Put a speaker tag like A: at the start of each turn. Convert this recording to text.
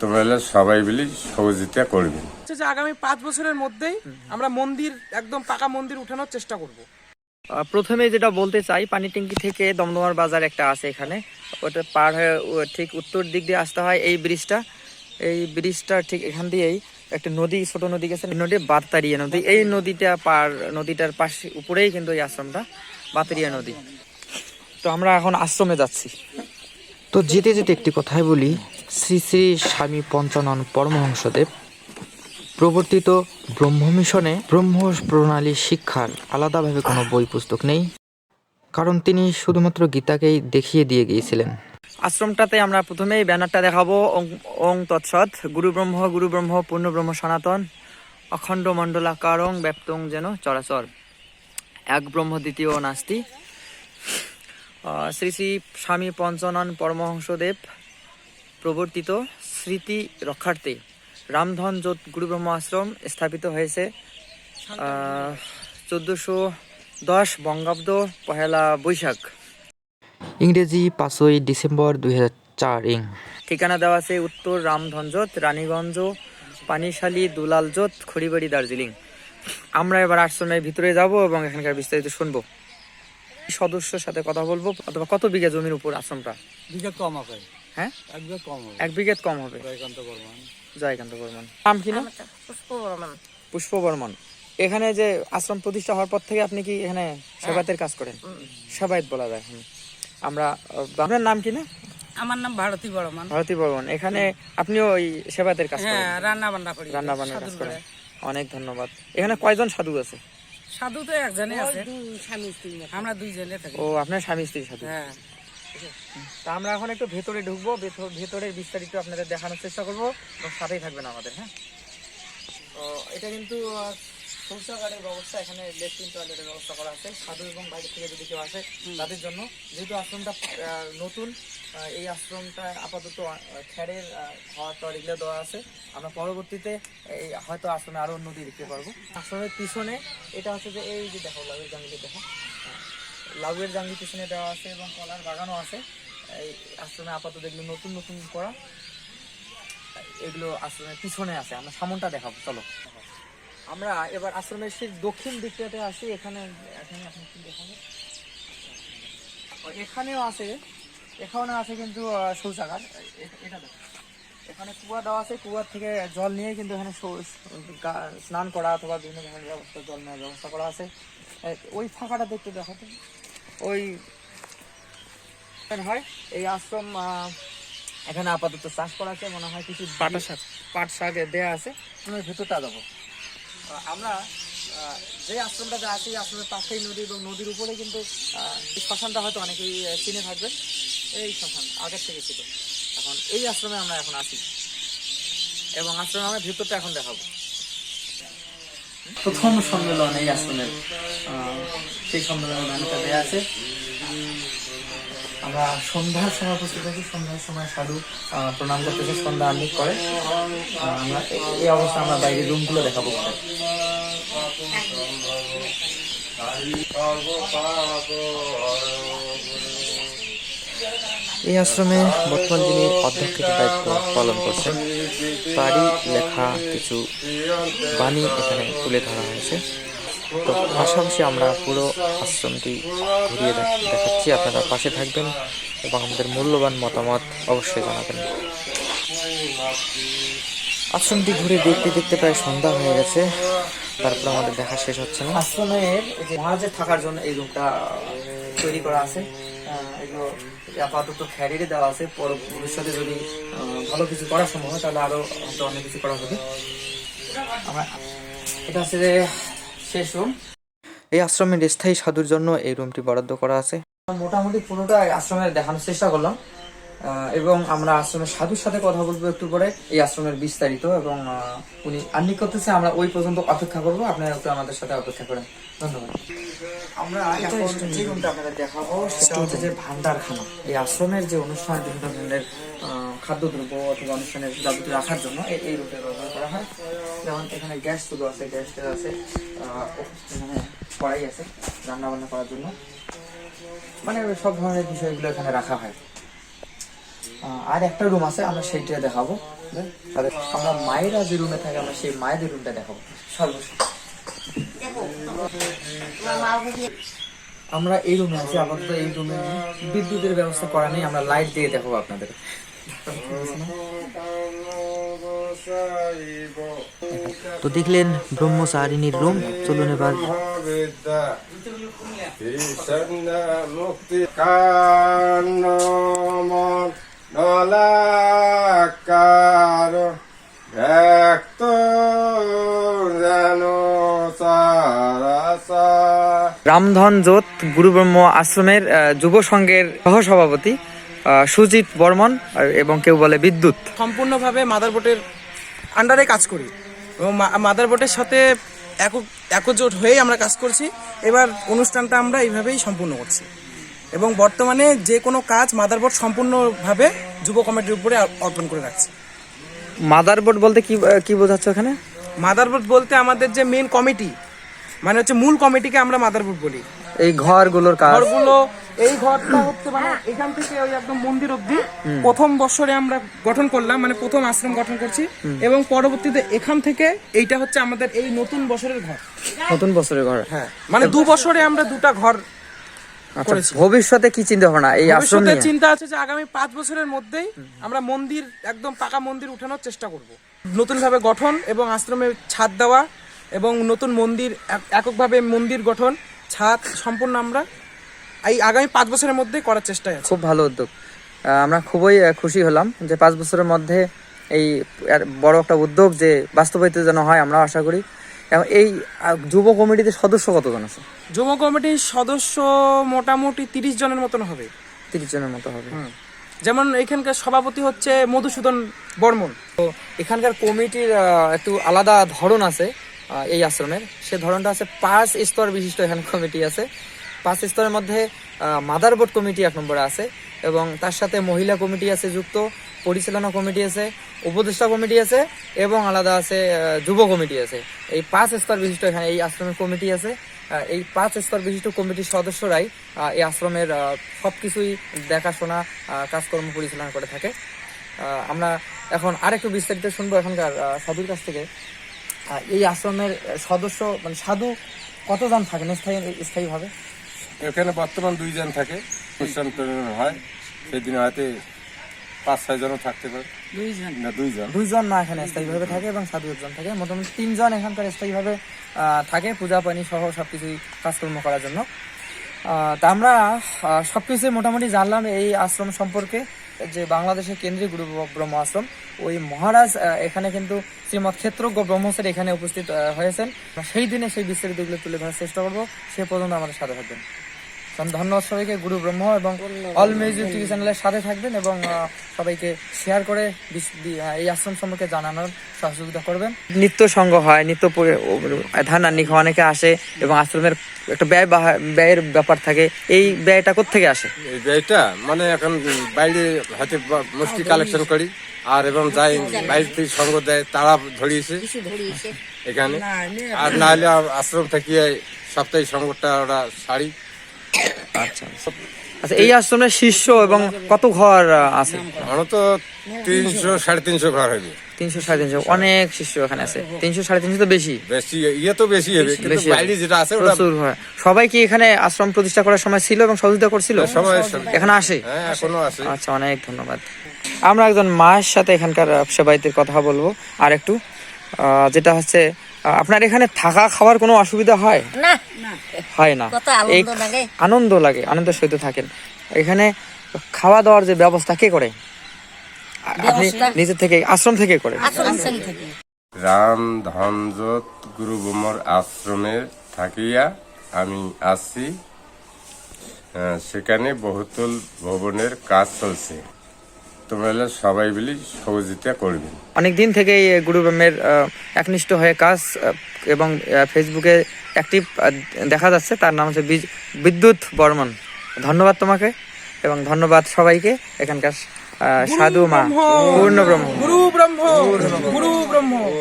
A: ভক্তবেলা সবাই মিলে সহযোগিতা করবেন।
B: যে আগামী পাঁচ বছরের মধ্যেই আমরা মন্দির একদম পাকা মন্দির উঠানোর চেষ্টা করব।
C: আহ, প্রথমে যেটা বলতে চাই পানি ট্যাঙ্কি থেকে দমদমার বাজার একটা আছে এখানে। ওটা পার হয়ে ঠিক উত্তর দিক দিয়ে আসতে হয় এই ব্রিজটা। এই ব্রিজটা ঠিক এখান দিয়েই একটা নদী ছোট নদী গেছে। নদী বাতারিয়া নদী। এই নদীটা পার নদীটার পাশে উপরেই কিন্তু এই আশ্রমটা বাতরিয়া নদী। তো আমরা এখন আশ্রমে যাচ্ছি। তো যেতে যেতে একটি কথাই বলি, শ্রী শ্রী স্বামী পঞ্চানন পরমহংসদেব প্রবর্তিত ব্রহ্ম মিশনে ব্রহ্ম প্রণালী শিক্ষার আলাদাভাবে কোনো বই পুস্তক নেই, কারণ তিনি শুধুমাত্র গীতাকেই দেখিয়ে দিয়ে গিয়েছিলেন। আশ্রমটাতে আমরা প্রথমেই ব্যানারটা দেখাবো, ওং- তৎসৎ, গুরু ব্রহ্ম গুরু ব্রহ্ম, পূর্ণ ব্রহ্ম সনাতন, অখণ্ড মণ্ডলাকারং ব্যপ্তং যেন চরাচর। এক ব্রহ্ম দ্বিতীয় নাস্তি শ্রী শ্রী স্বামী পঞ্চনন পরমহংসদেব প্রবর্তিত স্মৃতি রক্ষার্থে রামধন জোত গুরু ব্রহ্ম আশ্রম স্থাপিত হয়েছে চোদ্দোশো দশ বঙ্গাব্দ পহেলা বৈশাখ। ইংরেজি পাঁচই ডিসেম্বর দুই হাজার চার ইং। ঠিকানা দেওয়া আছে উত্তর রামধনজোত রানীগঞ্জ পানিশালী দুলালজোত খড়িবাড়ি দার্জিলিং। আমরা এবার আশ্রমের ভিতরে যাব এবং এখানকার বিস্তারিত শুনব। সদস্যের সাথে কথা বলব অথবা কত বিঘা জমির উপর আশ্রমটা
D: বিঘা কম হবে।
C: হ্যাঁ?
D: এক বিঘা কম হবে।
C: এক বিঘেত কম হবে?
D: জয়কান্ত বর্মন।
C: জয়কান্ত বর্মন। নাম কি না?
E: পুষ্প বর্মন।
C: পুষ্প বর্মন। এখানে যে আশ্রম প্রতিষ্ঠা হওয়ার পর থেকে আপনি কি এখানে সেবাতের কাজ করেন? সেবায়ত বলা যায় আমরা আপনার নাম কি না?
E: আমার নাম ভারতী বর্মন।
C: ভারতী বর্মন। এখানে আপনিও ওই সেবাতের কাজ করেন
E: হ্যাঁ রান্না বান্না করি।
C: রান্না বান্নার কাজ করেন। অনেক ধন্যবাদ। এখানে কয়জন সাধু আছে?
E: সাধু তো একজনে আছে। আমরা দুইজনে থাকি।
C: ও আপনার স্বামী স্ত্রী সাধু
E: হ্যাঁ।
C: তা আমরা এখন একটু ভেতরে ঢুকবো ভেতর- ভেতরের বিস্তারিত আপনাদের দেখানোর চেষ্টা করব। সাথেই থাকবেন আমাদের হ্যাঁ? তো এটা কিন্তু শৌচাগারের ব্যবস্থা এখানে লেট্রিন টয়লেটের ব্যবস্থা করা আছে। সাধু এবং বাইরে থেকে যদি কেউ আসে তাদের জন্য যেহেতু আশ্রমটা নতুন এই আশ্রমটা আপাতত খ্যারের আহ, ঘর টর এগুলো দেওয়া আছে। আমরা পরবর্তীতে এই হয়তো আশ্রমে আরও উন্নতি দেখতে পারব। আশ্রমের পিছনে এটা হচ্ছে যে এই যে দেখো লাউয়ের জাঙ্গিলি দেখো। লাউয়ের জাঙ্গি পিছনে দেওয়া আছে এবং কলার বাগানও আছে। এই আশ্রমে আপাতত এগুলো নতুন নতুন করা। এগুলো আশ্রমের পিছনে আছে। আমরা সামনটা দেখাবো চলো। আমরা এবার আশ্রমের সেই দক্ষিণ দিকটাতে আসি এখানে এখানে আপনি কি দেখাবো এখানেও আছে এখানে আছে কিন্তু শৌচাগার। এটা দেখো এখানে কুয়া দেওয়া আছে কুয়ার থেকে জল নিয়ে কিন্তু এখানে স্নান করা অথবা বিভিন্ন ধরনের ব্যবস্থা জল নেওয়ার ব্যবস্থা করা আছে। ওই ফাঁকাটা দেখতে দেখো তো ওই হয় এই আশ্রম এখানে আপাতত চাষ করা আছে মনে হয় কিছু পাট শাক। পাট শাক দেওয়া আছে। আমরা ভেতরটা যাব আহ, আমরা যে আশ্রমটাতে আছি আশ্রমের পাশেই নদী এবং নদীর উপরে কিন্তু শ্মশানটা হয়তো অনেকেই চিনে থাকবেন। এই শ্মশান, আগের থেকে ছিল। এখন এই আশ্রমে আমরা এখন আছি। এবং আশ্রমে আমরা ভেতরটা এখন দেখাবো। প্রথম সম্মেলন এই আশ্রমের সেই সম্মেলনের নামটা দেওয়া আছে। আমরা সন্ধ্যার সময় উপস্থিত থাকি, সন্ধ্যার সময় সাধু প্রণাম করতেছে সন্ধ্যা আহ্নিক করে। আমরা এই অবস্থা আমরা বাইরের রুমগুলো দেখাবো। এই আশ্রমে বর্তমান যিনি অধ্যক্ষের দায়িত্ব পালন করছেন, তারই লেখা কিছু বাণী এখানে তুলে ধরা হয়েছে। তো পাশাপাশি আমরা পুরো আশ্রমটি ঘুরিয়ে দেখ- দেখাচ্ছি। আপনারা পাশে থাকবেন এবং আমাদের মূল্যবান মতামত অবশ্যই জানাবেন। আশ্রমটি ঘুরে দেখতে দেখতে প্রায় সন্ধ্যা হয়ে গেছে। তারপর আমাদের দেখা শেষ হচ্ছে না। আশ্রমের যে মহারাজের থাকার জন্য এই রুমটা তৈরি করা আছে। এগুলো আপাতত খ্যারিরে দেওয়া আছে। পর ভবিষ্যতে যদি ভালো কিছু করা সম্ভব হয়, তাহলে আরও হয়তো অনেক কিছু করা হবে। আমরা এটা হচ্ছে যে শেষ রুম এই আশ্রমের স্থায়ী সাধুর জন্য এই রুমটি বরাদ্দ করা আছে। মোটামুটি পুরোটা আশ্রমের দেখানোর চেষ্টা করলাম। আহ, এবং আমরা আশ্রমের সাধুর সাথে কথা বলব একটু পরে এই আশ্রমের বিস্তারিত এবং উনি আর্নিক করতেছে আমরা ওই পর্যন্ত অপেক্ষা করব আপনারা একটু আমাদের সাথে অপেক্ষা করেন। ধন্যবাদ। আমরা এখন যে রুমটা আপনাদের দেখাবো সেটা হচ্ছে যে ভান্ডারখানা। এই আশ্রমের যে অনুষ্ঠান বিভিন্ন ধরনের আহ, খাদ্যদ্রব্য অথবা অনুষ্ঠানের যাবতীয় রাখার জন্য এই এই রুমটা ব্যবহার করা হয়। যেমন এখানে গ্যাস চুলো আছে গ্যাস টেল আছে এখানে কড়াই আছে রান্না বান্না করার জন্য। মানে সব ধরনের বিষয়গুলো এখানে রাখা হয়। আর একটা রুম আছে, আমরা সেইটা দেখাবো। তাদের আমরা মায়েরা যে রুমে থাকে, আমরা সেই মায়েদের রুমটা দেখাবো। সর্বশেষ। আমরা এই রুমে আছি, আপাতত এই রুমে বিদ্যুতের ব্যবস্থা করা নেই, আমরা লাইট দিয়ে দেখাবো আপনাদের। তো দেখলেন ব্রহ্মচারিণীর রুম চলুন এবার।
A: মুক্তি ব্যক্ত
C: রামধন জোত গুরু ব্রহ্ম আশ্রমের যুব সংঘের সহসভাপতি। আহ, সুজিত বর্মন এবং কেউ বলে বিদ্যুৎ।
B: সম্পূর্ণভাবে মাদারবোর্ডের আন্ডারে কাজ করি এবং মাদারবোর্ডের সাথে একক একজোট হয়েই আমরা কাজ করছি। এবার অনুষ্ঠানটা আমরা এইভাবেই সম্পূর্ণ করছি। এবং বর্তমানে যে কোনো কাজ মাদারবোর্ড সম্পূর্ণভাবে যুব কমিটির উপরে অর্পণ করে রাখছে।
C: মাদারবোর্ড বলতে কি কি বোঝাচ্ছে ওখানে
B: মাদারবোর্ড বলতে আমাদের যে মেন কমিটি মানে হচ্ছে মূল কমিটিকে আমরা মাদারবোর্ড বলি।
C: এই ঘরগুলোর কাজ।
B: ঘরগুলো এই ঘরটা হচ্ছে মানে এখান থেকে ওই একদম মন্দির অবধি। প্রথম বছরে আমরা গঠন করলাম মানে প্রথম আশ্রম গঠন করছি। এবং পরবর্তীতে এখান থেকে এইটা হচ্ছে আমাদের এই নতুন বছরের ঘর।
C: নতুন বছরের ঘর।
B: হ্যাঁ মানে দু বছরে আমরা দুটা ঘর
C: আচ্ছা ভবিষ্যতে কি চিন্তা ভাবনা এই আশ্রম
B: চিন্তা আছে যে আগামী পাঁচ বছরের মধ্যেই আমরা মন্দির একদম পাকা মন্দির উঠানোর চেষ্টা করব। নতুনভাবে গঠন এবং আশ্রমে ছাদ দেওয়া এবং নতুন মন্দির এক- এককভাবে মন্দির গঠন ছাদ সম্পূর্ণ আমরা এই আগামী পাঁচ বছরের মধ্যেই করার চেষ্টা আছে।
C: খুব ভালো উদ্যোগ। আমরা খুবই খুশি হলাম যে পাঁচ বছরের মধ্যে এই বড় একটা উদ্যোগ যে বাস্তবায়িত যেন হয় আমরা আশা করি। এবং এই যুব কমিটিতে সদস্য কতজন আছে?
B: যুব কমিটির সদস্য মোটামুটি তিরিশ জনের মতন হবে।
C: তিরিশ জনের মতো হবে।
B: যেমন এখানকার সভাপতি হচ্ছে মধুসূদন বর্মন।
C: তো এখানকার কমিটির একটু আলাদা ধরন আছে এই আশ্রমের। সে ধরনটা আছে পাঁচ স্তর বিশিষ্ট এখানে কমিটি আছে। পাঁচ স্তরের মধ্যে মাদার বোর্ড কমিটি এক নম্বরে আছে এবং তার সাথে মহিলা কমিটি আছে যুক্ত পরিচালনা কমিটি আছে উপদেষ্টা কমিটি আছে এবং আলাদা আছে যুব কমিটি আছে। এই পাঁচ স্তর বিশিষ্ট এখানে এই আশ্রমের কমিটি আছে। এই পাঁচ স্তর বিশিষ্ট কমিটির সদস্যরাই এই আশ্রমের আহ, সবকিছুই দেখাশোনা কাজকর্ম পরিচালনা করে থাকে। আমরা এখন আরেকটু বিস্তারিত শুনব এখনকার সাধুর কাছ থেকে। এই আশ্রমের সদস্য মানে সাধু কতজন থাকেন স্থায়ী স্থায়ীভাবে?
A: এখানে বর্তমান দুইজন থাকে অনুষ্ঠান হয় সেদিন হয়তো পাঁচ ছয় জনও থাকতে পারে।
E: দুইজন?
A: না দুইজন।
C: দুইজন মা এখানে স্থায়ীভাবে থাকে এবং সাধু একজন থাকে। মোটামুটি তিনজন এখানকার স্থায়ীভাবে থাকে পূজা পানি সহ সবকিছুই কাজকর্ম করার জন্য। তা আমরা সবকিছুই মোটামুটি জানলাম এই আশ্রম সম্পর্কে যে বাংলাদেশের কেন্দ্রীয় গুরু ব্রহ্ম আশ্রম। ওই মহারাজ এখানে কিন্তু শ্রীমৎ ক্ষেত্রজ্ঞ ব্রহ্মসের এখানে উপস্থিত হয়েছেন। সেই দিনে সেই বিস্তারিতগুলো তুলে ধরার চেষ্টা করব। সে পর্যন্ত আমাদের সাথে থাকবেন। কারণ ধন্যবাদ সবাইকে গুরু ব্রহ্ম এবং অল মিউজিক টিভি চ্যানেলের সাথে থাকবেন এবং সবাইকে শেয়ার করে এই আশ্রম সম্পর্কে জানানোর সহযোগিতা করবেন। নিত্য সঙ্গ হয় নিত্য ধান আন্নিক অনেকে আসে এবং আশ্রমের একটা ব্যয় ব্যয়ের ব্যাপার থাকে। এই ব্যয়টা কোথেকে আসে?
A: এই ব্যয়টা মানে এখন বাইরে হাতে মুষ্টি কালেকশন করি আর এবং যাই বাইরে থেকে সঙ্গ দেয় তারা ধরিয়েছে। এখানে। আর না হলে আশ্রম থেকে সপ্তাহে সঙ্গটা ওরা শাড়ি
C: আচ্ছা। আচ্ছা এই আশ্রমের শিষ্য এবং কত ঘর আছে?
A: আমার তো তিনশো সাড়ে তিনশো ঘর হবে
C: তিনশো সাড়ে তিনশো। অনেক শিষ্য এখানে আছে। তিনশো সাড়ে তিনশো তো বেশি।
A: বেশি ইয়ে তো বেশি হবে কিন্তু
C: বেশি
A: বাইরে যেটা আছে ওটা
C: প্রচুর হয়। সবাই কি এখানে আশ্রম প্রতিষ্ঠা করার সময় ছিল এবং সহযোগিতা করছিল?
A: সময় সব-
C: এখানে আসে?
A: হ্যাঁ এখনও আছে
C: আচ্ছা অনেক ধন্যবাদ। আমরা একজন মায়ের সাথে এখানকার সেবায়িতের কথা বলব। আর একটু আহ, যেটা হচ্ছে আপনার এখানে থাকা খাওয়ার কোনো অসুবিধা হয়?
D: না।
C: হয় না। এই
D: আনন্দ লাগে।
C: আনন্দের সহিত থাকেন। এখানে খাওয়া দাওয়ার যে ব্যবস্থা কে করে? আপনি
D: ব্যবস্থা?
C: নিজে থেকে আশ্রম থেকে করে?
D: আশ্রম থেকে। থাকি
A: রাম ধনজত গুরু বোমর আশ্রমে থাকিয়া আমি আছি আহ, সেখানে বহুতল ভবনের কাজ চলছে। তোমরা সবাই মিলে সহযোগিতা করবেন।
C: অনেক দিন থেকে গুরু ব্রহ্মের একনিষ্ঠ হয়ে কাজ এবং আহ, ফেসবুকে অ্যাক্টিভ দেখা যাচ্ছে। তার নাম হচ্ছে বিজ- বিদ্যুৎ বর্মন। ধন্যবাদ তোমাকে এবং ধন্যবাদ সবাইকে। এখানকার আহ, সাধু মা পূর্ণ ব্রহ্ম।
B: গুরু ব্রহ্ম। গুরু ব্রহ্ম।